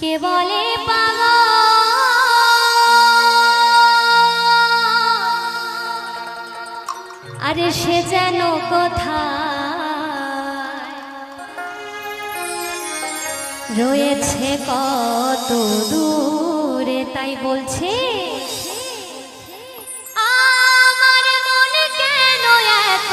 কে বলে আরে সে যেন কোথায়? রয়েছে কত দূরে, তাই বলছে, আমার মন কেন এত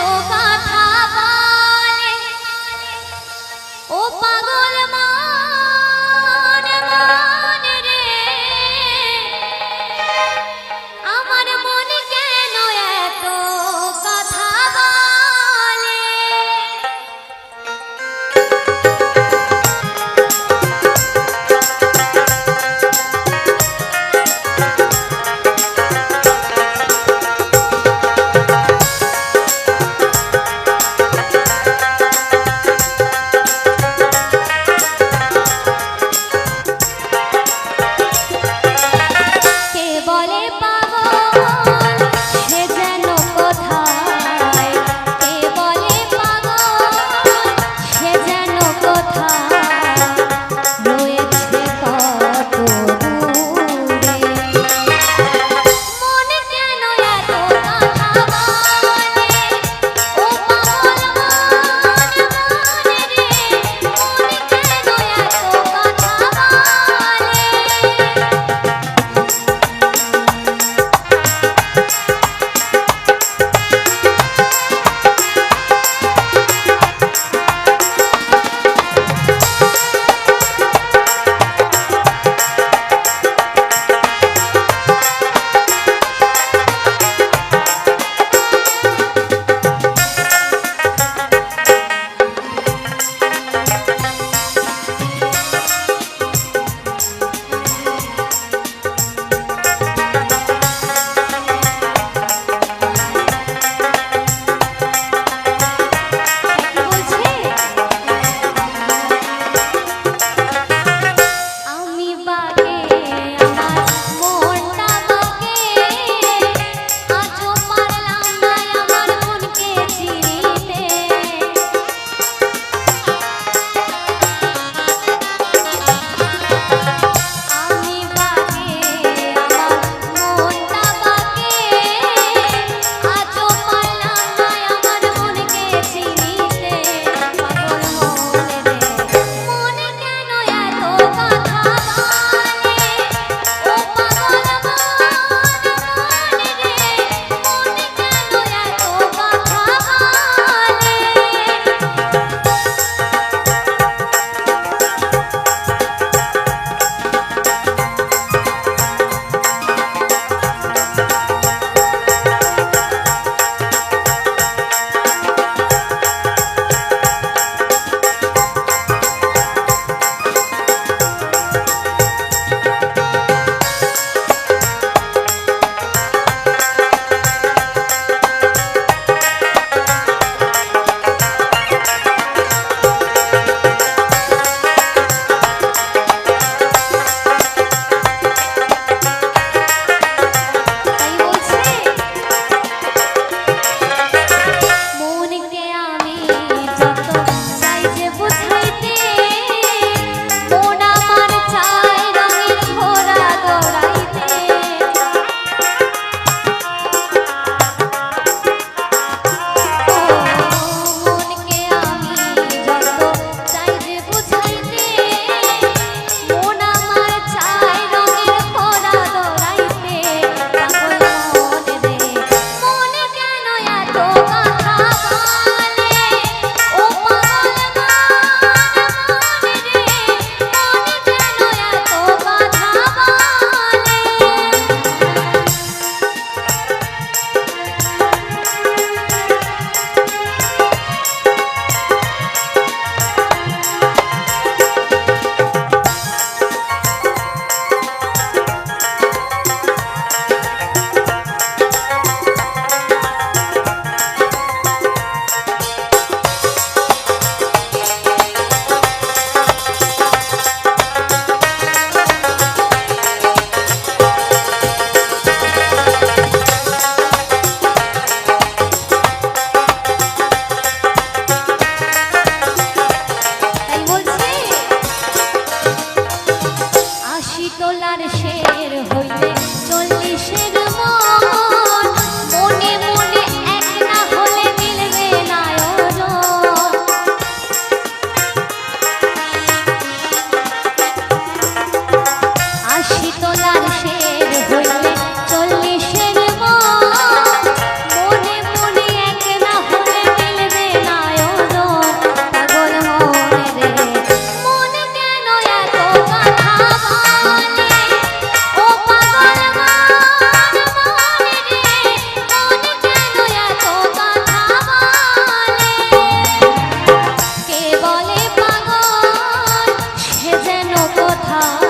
Cơ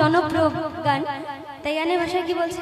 জনপ্রিয় গান। তাই গানের ভাষায় কি বলছে?